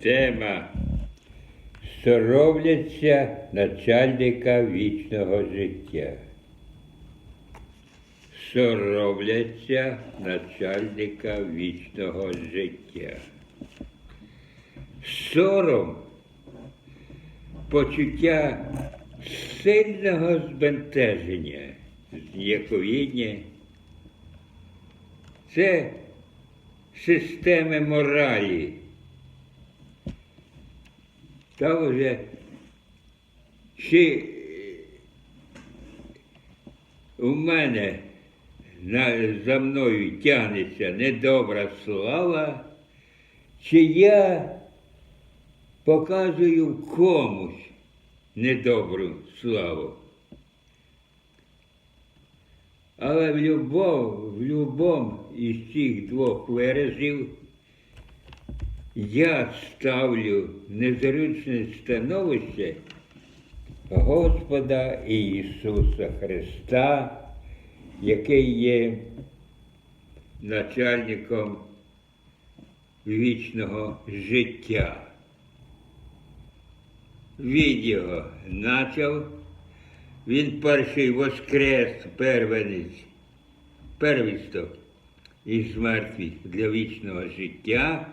Тема соромляться начальника вічного життя. Соромляться начальника вічного життя. Сором почуття сильного збентеження, зніяковіння. Це системи моралі. Та вже чи у мене на, за мною тягнеться недобра слава, чи я показую комусь недобру славу. Але в любов, в любом із цих двох виразів я ставлю незручне становище Господа Ісуса Христа, який є начальником вічного життя. Він його почав, він перший воскрес, первенець, первісток із мертвих для вічного життя.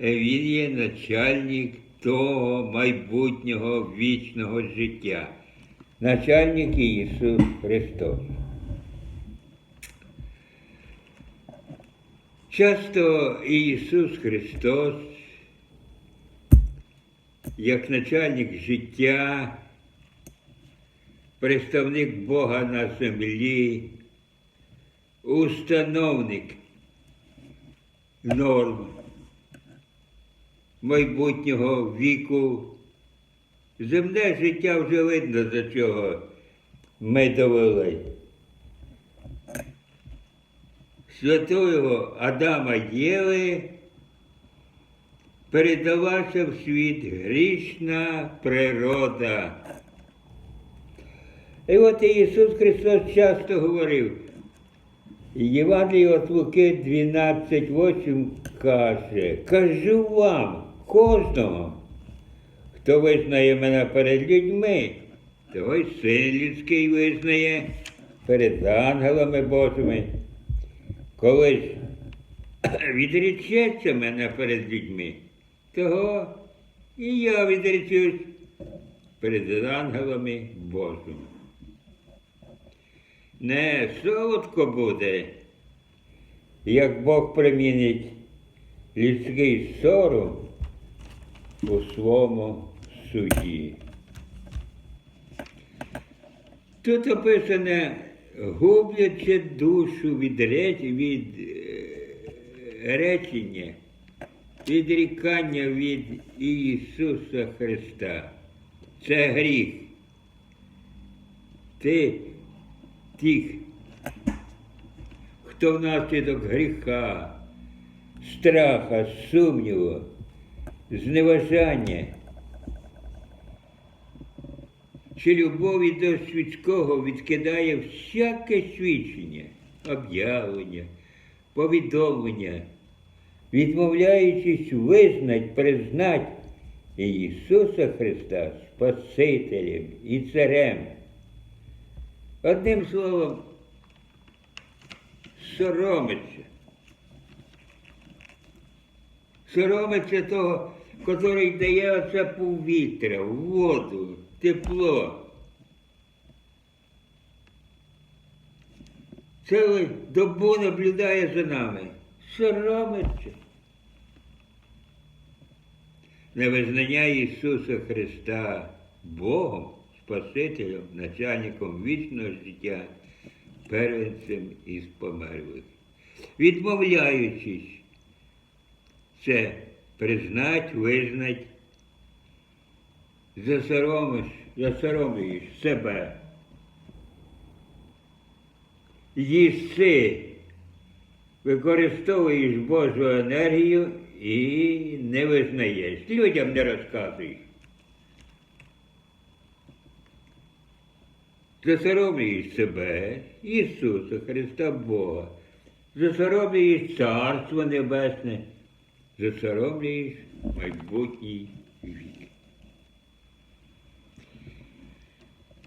Він є начальник того майбутнього вічного життя. Начальник Ісус Христос. Часто Ісус Христос, як начальник життя, представник Бога на землі, установник норм майбутнього віку. Земне життя вже видно, до чого ми довели. Святого Адама Єви передалася в світ грішна природа. І от Ісус Христос часто говорив, Євангеліє від Луки 12.8 каже, кажу вам, кожного, хто визнає мене перед людьми, того й син людський визнає перед ангелами Божими. Коли ж відречеться мене перед людьми, того і я відречусь перед ангелами Божими. Не солодко буде, як Бог примінить людський сором у своєму суді. Тут описане губляче душу від, реч... від е, речення, відрікання від Ісуса Христа. Це гріх. Ти тих, хто внаслідок гріха, страха, сумніву, зневажання чи любові до світського відкидає всяке свідчення, об'явлення, повідомлення, відмовляючись визнать, признать Ісуса Христа Спасителем і Царем. Одним словом, соромиться. Соромиться того, котрий дає оце повітря, воду, тепло. Цілу добу наблюдає за нами. Соромиться. Невизнання Ісуса Христа Богом, Спасителем, начальником вічного життя, первенцем із померлих. Відмовляючись це признать, визнать, засоромиш, засоромлюєш себе. Їси, використовуєш Божу енергію і не визнаєш. Людям не розказуєш. Засоромлюєш себе, Ісуса Христа Бога, засоромлюєш Царство Небесне, засоромлюєш майбутній вік.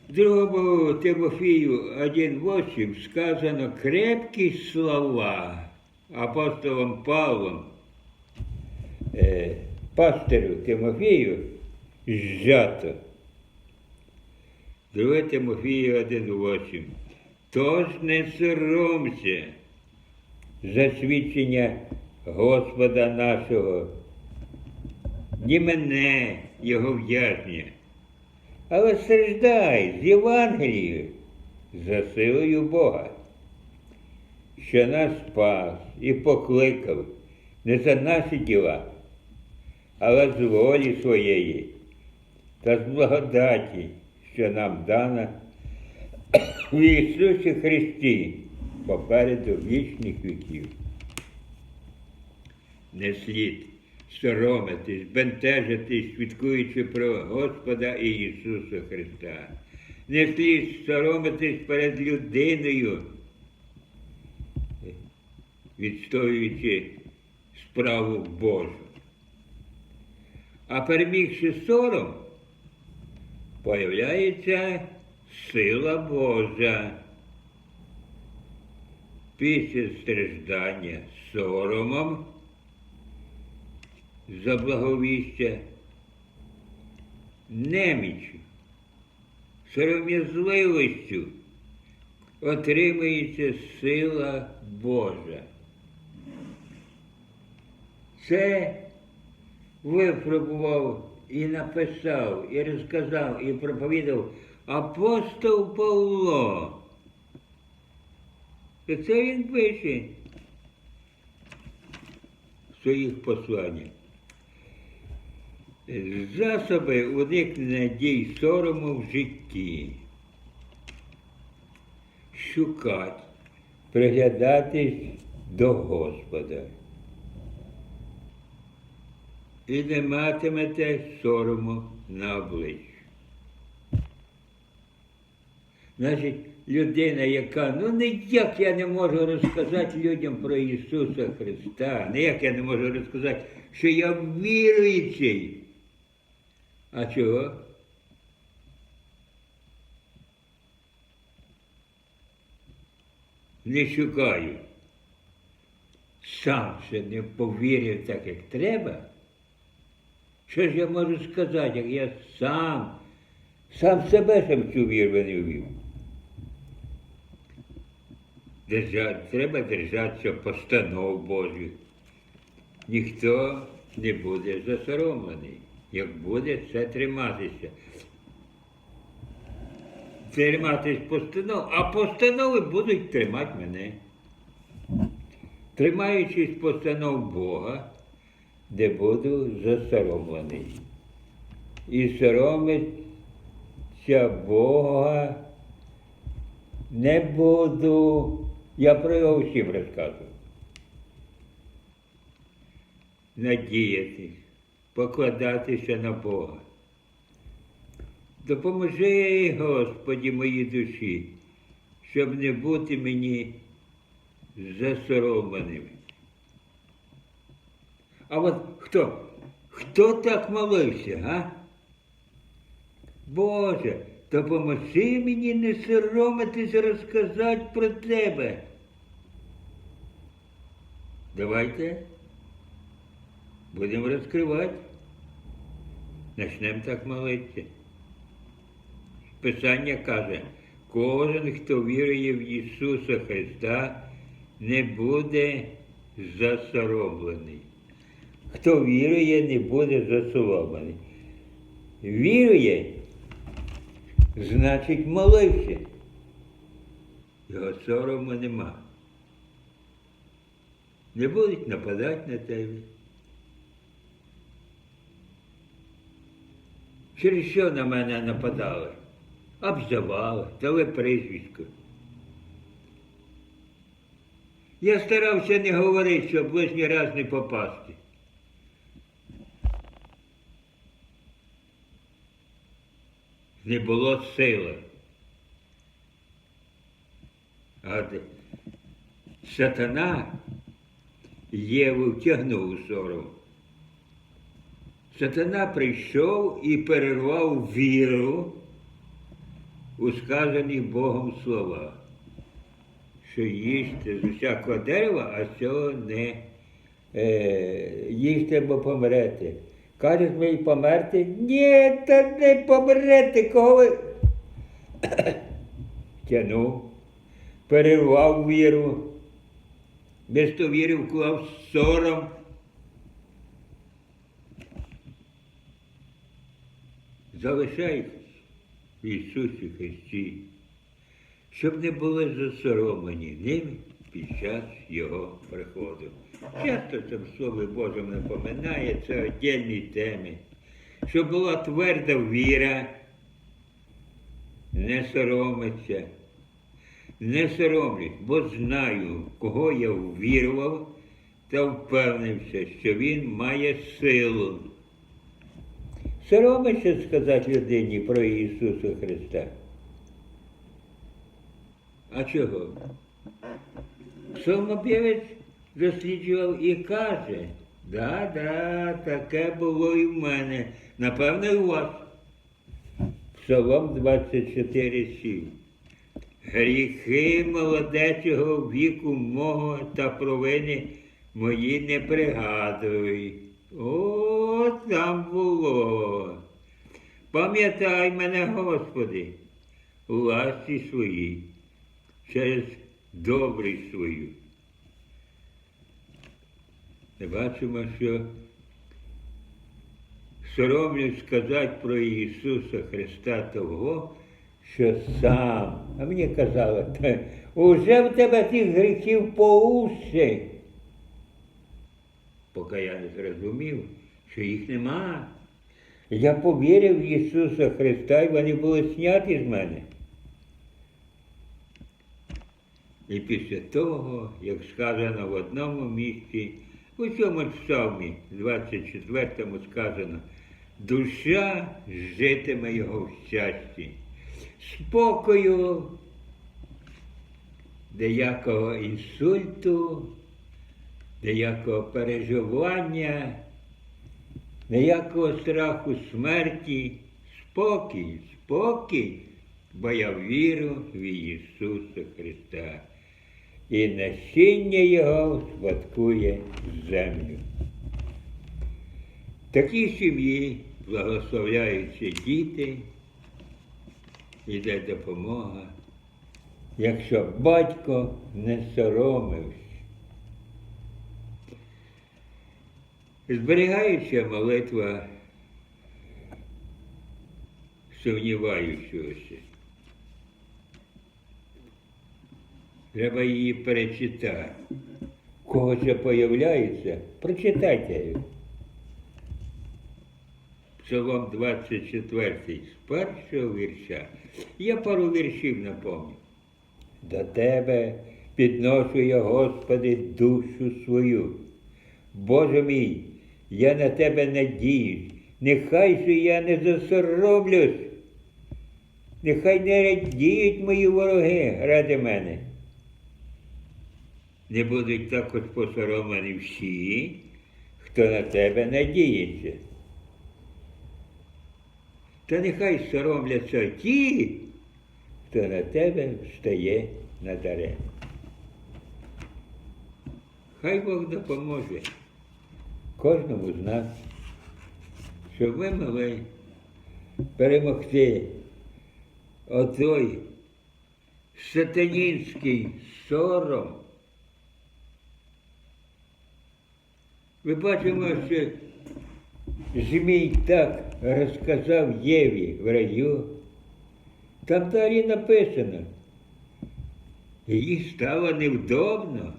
Другому Тимофію 1.8 сказано крепкі слова апостолом Павлом, пастирю Тимофію зжато. Друге Тимофію 1.8. Тож не соромся засвідчення Господа нашого, ні мене, його в'язня, але страждай з Євангелією за силою Бога, що нас спас і покликав не за наші діла, але з волі своєї та з благодаті, що нам дана в Ісусі Христі попереду вічних віків. Не слід соромитись, бентежитись, свідкуючи про Господа і Ісуса Христа. Не слід соромитись перед людиною, відстоюючи справу Божу. А перемігши сором, появляється сила Божа. Після страждання соромом за благовіща, немічю, сором'язливостю отримується сила Божа. Це випробував і написав, і розказав, і проповідав апостол Павло. І це він пише в своїх посланнях. Засоби уникнення дій сорому в житті. Шукати, приглядатись до Господа. І не матимете сорому на обличчі. Значить, людина, яка, ну ніяк я не можу розказати людям про Ісуса Христа, ніяк я не можу розказати, що я віруючий. А чого? Не шукаю. Сам ще не повірив так, як треба. Що ж я можу сказати, як я сам, сам себе в цю віру не ввів? Держать, треба держатися постанов Божих. Ніхто не буде засоромлений. Як буде, це триматися. Триматись постанов, а постанови будуть тримати мене. Тримаючись постанов Бога, де буду засоромлений. І соромиться Бога не буду. Я про його всім розказую. Надіятись, покладатися на Бога. Допоможи, Господі, моїй душі, щоб не бути мені засоромленим. А от хто? Хто так молився, а? Боже, допоможи мені не соромитись розказати про тебе. Давайте будемо розкривати. Начнемо так молитися. Писання каже, кожен, хто вірує в Ісуса Христа, не буде засоромлений. Хто вірує, не буде засоромлений. Вірує, значить молився. Його сорому нема. Не будуть нападати на тебе. Через що на мене нападали? Обзивали, дали прізвисько. Я старався не говорити, щоб лишній раз не попасти. Не було сили. А сатана Єву втягнув у сором. Сатана прийшов і перервав віру у сказані Богом слова, що їсти з усякого дерева, а з цього не е, їсти, бо помрете. Кажуть ми і померти? Ні, та не помрете, кого ви. Тянув, перервав віру, без то віри вклав сором. Залишайтесь в Ісусі Христі, щоб не були засоромлені ними під час Його приходу. Часто це в Слові Божому напоминає, це отдельні теми, щоб була тверда віра, не соромиться, не соромлюсь, бо знаю, кого я ввірував та впевнився, що він має силу. Соромишся сказати людині про Ісуса Христа. А чого? Псалмопівець досліджував і каже, да, да, таке було і в мене. Напевно, і у вас. Псалом 24,7. Гріхи молодечого віку мого та провини мої не пригадуй. О, там було. Пам'ятай мене, Господи, у ласі своїй, через добрість свою. Ми бачимо, що соромлюсь сказати про Ісуса Христа того, що сам, а мені казали, уже в тебе тих гріхів по уші. Поки я не зрозумів, що їх нема. Я повірив в Ісуса Христа, і вони були зняті з мене. І після того, як сказано в одному місці, у цьому псалмі, 24-му сказано, душа житиме його в щасті, спокою, деякого інсульту, деякого переживання, ніякого страху смерті, спокій, спокій, бо я віру в Ісуса Христа. І насіння Його спадкує землю. Такій сім'ї благословляються діти, іде допомога, якщо батько не соромився. Зберігаюча молитва сумніваючогося. Треба її перечитати. Кого це появляється, прочитайте. Псалом 24 з першого вірша. Я пару віршів напомню. До тебе підношу я, Господи, душу свою. Боже мій, я на тебе надіюсь, нехай же я не засоромлюсь, нехай не радіють мої вороги ради мене. Не будуть також посоромлені всі, хто на тебе надіється. Та нехай соромляться ті, хто на тебе встає надарем. Хай Бог допоможе кожному з нас, щоб ми могли перемогти отой сатанінський сором. Ми бачимо, що Змій так розказав Єві в раю. Там далі написано. Їй стало невдобно.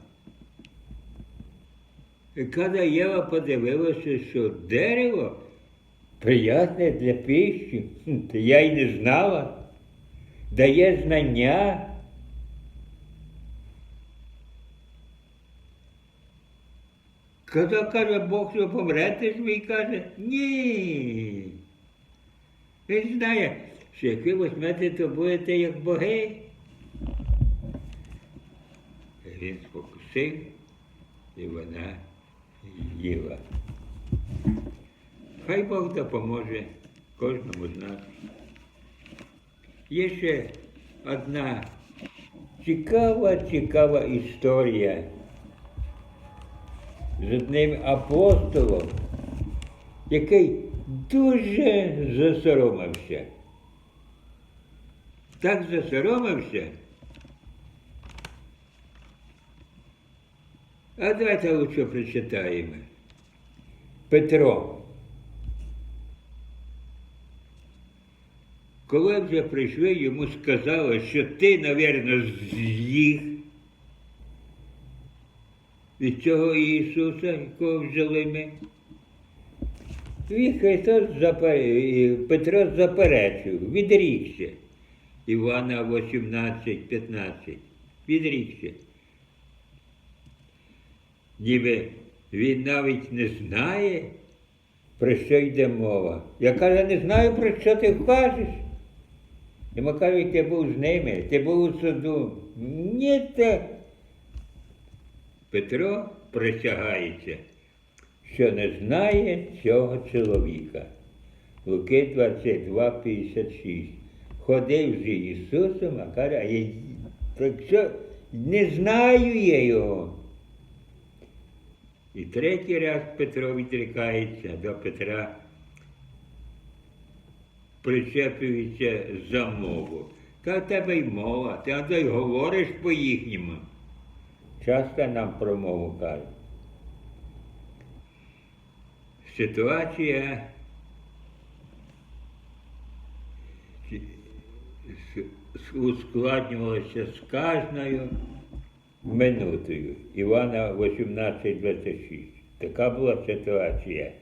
І коли Єва подивилася, що дерево приятне для пищі, то я й не знала, дає знання. Коли каже Бог, що помрете ви каже, ні. Він знає, що як ви візьмете, то будете як боги. Він спокусив, і вона їла. Хай Бог допоможе кожному з нас. Є ще одна цікава, цікава історія з одним апостолом, який дуже засоромився. Так засоромився. А давайте лучше прочитаємо. Петро. Коли вже прийшли, йому сказали, що ти, напевно, з'їх від цього Ісуса, якого взяли ми. І Христос запер... Петро заперечив, відрікся. Івана 18, 15. Відрікся. Ніби він навіть не знає, про що йде мова. Я каже, не знаю, про що ти кажеш. Йому кажуть, ти був з ними, ти був у суду. Ні, те. Петро присягається, що не знає цього чоловіка. Луки 22, 56. Ходив з Ісусом, а каже, а я так що не знаю я його. І третій раз Петро відрікається до Петра, причеплюється за мову. Та тебе й мова, ти а й говориш по-їхньому. Часто нам про мову кажуть. Ситуація ускладнювалася з кожною минутою. Івана 18.26. Така була ситуація.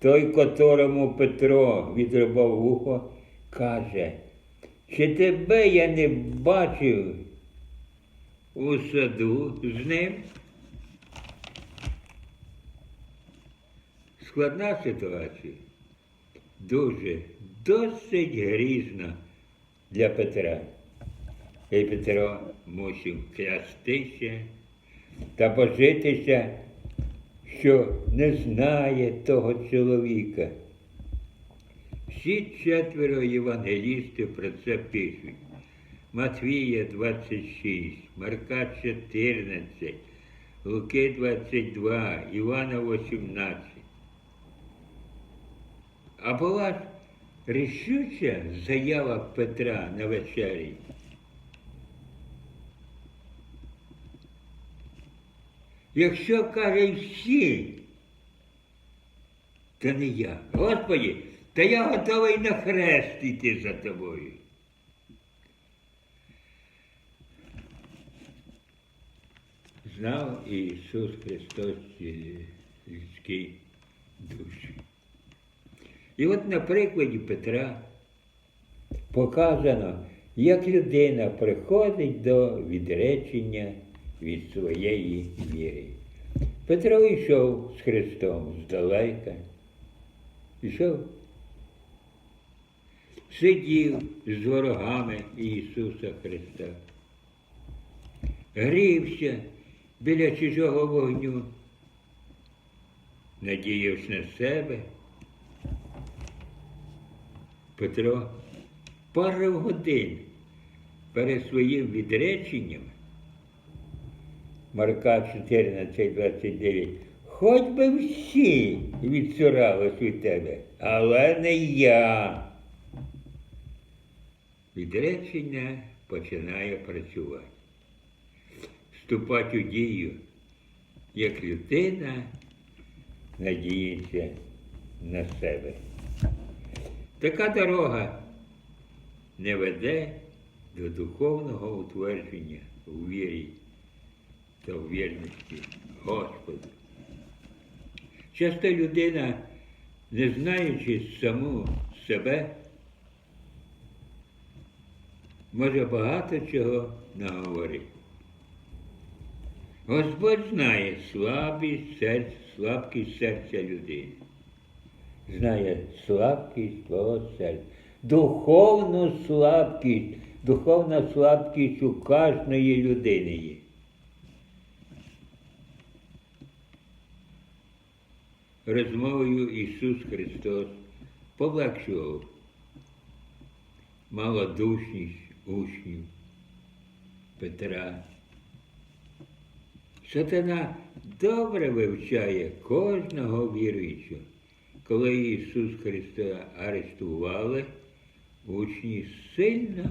Той, котрому Петро відрубав вухо, каже, чи тебе я не бачив у саду з ним? Складна ситуація. Дуже, досить грізна для Петра. І Петро мусив клястися та божитися, що не знає того чоловіка. Всі четверо євангелістів про це пишуть. Матвія 26, Марка 14, Луки 22, Івана 18. А була рішуча заява Петра на вечері. Якщо каже всі, то не я. Господі, та я готовий на хрест іти за тобою. Знав Ісус Христос ці людські душі. І от на прикладі Петра показано, як людина приходить до відречення від своєї віри. Петро йшов з Христом здалека, йшов, сидів з ворогами Ісуса Христа, грівся біля чужого вогню, надіявся на себе. Петро пару годин перед своїм відреченням Марка 14, 29. Хоч би всі відсурались від тебе, але не я. Відречення починає працювати. Вступати у дію, як людина надіється на себе. Така дорога не веде до духовного утвердження у вірі та в вірності Господу. Часто людина, не знаючи саму себе, може багато чого наговорити. Господь знає слабість серця, слабкість серця людини. Знає слабкість твого серця, духовну слабкість, духовна слабкість у кожної людини є. Розмовою Ісус Христос полегшував малодушність учнів Петра. Сатана добре вивчає кожного віруючого. Коли Ісус Христа арештували, учні сильно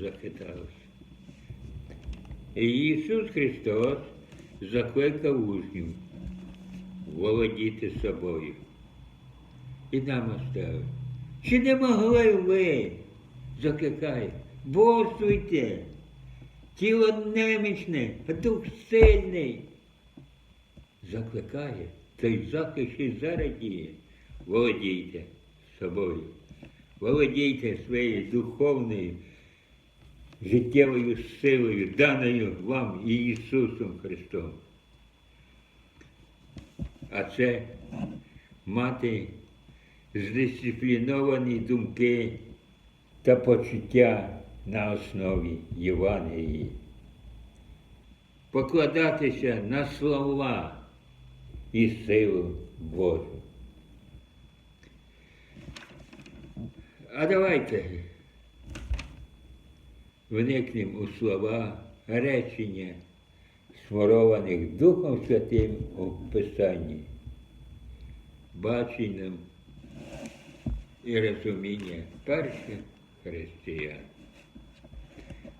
захиталися. І Ісус Христос закликав учнів володіти собою. І нам оставив. Чи не могли ви, закликає, бодрствуйте, тіло немічне, а дух сильний. Закликає, той заклик ще й зараз діє. Володійте собою, володійте своєю духовною життєвою силою, даною вам і Ісусом Христом. А це мати здисципліновані думки та почуття на основі Євангелії. Покладатися на слова і силу Божу. А давайте вникнемо у слова речення, сморованих Духом Святим у Писанні, баченням і розуміння перших християн.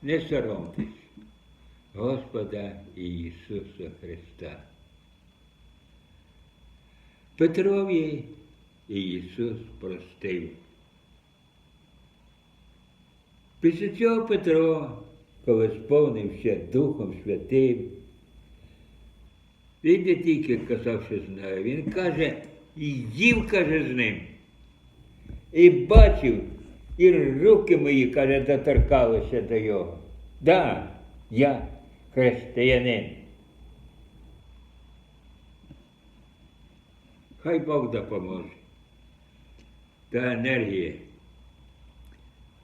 Не соромтесь Господа Ісуса Христа. Петрові Ісус простив. Після цього Петро, коли сповнився Духом Святим, він не тільки казав, що знає, він каже, і їв, каже, з ним. І бачив, і руки мої, каже, доторкалися до його. Да, я християнин. Хай Бог допоможе. Та енергія,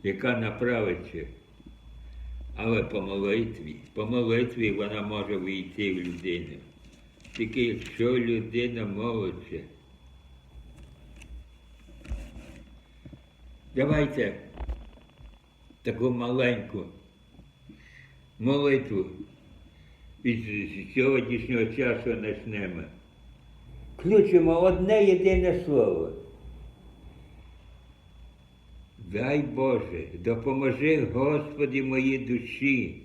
яка направиться, але по молитві, по молитві вона може війти в людину. Тільки якщо людина молиться. Давайте таку маленьку молитву від сьогоднішнього часу почнемо. Включимо одне єдине слово. Дай Боже, допоможи Господі моїй душі,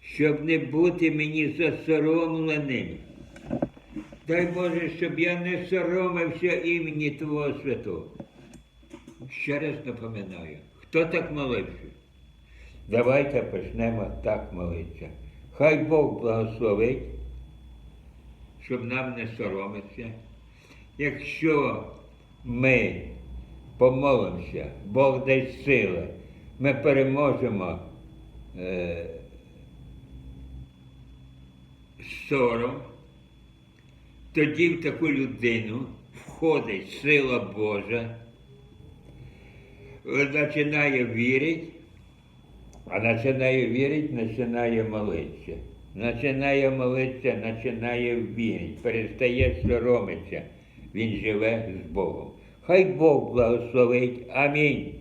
щоб не бути мені засоромленим. Дай Боже, щоб я не соромився імені Твого Святого. Ще раз напоминаю, хто так молився? Давайте почнемо так молитися. Хай Бог благословить, щоб нам не соромитися. Якщо ми помолимося, Бог дасть сили, ми переможемо е, сором, тоді в таку людину входить сила Божа, починає вірити, а починає вірити, починає молитися. Починає молитися, починає вірити, перестає соромитися. Він живе з Богом. Хай Бог благословить. Амінь.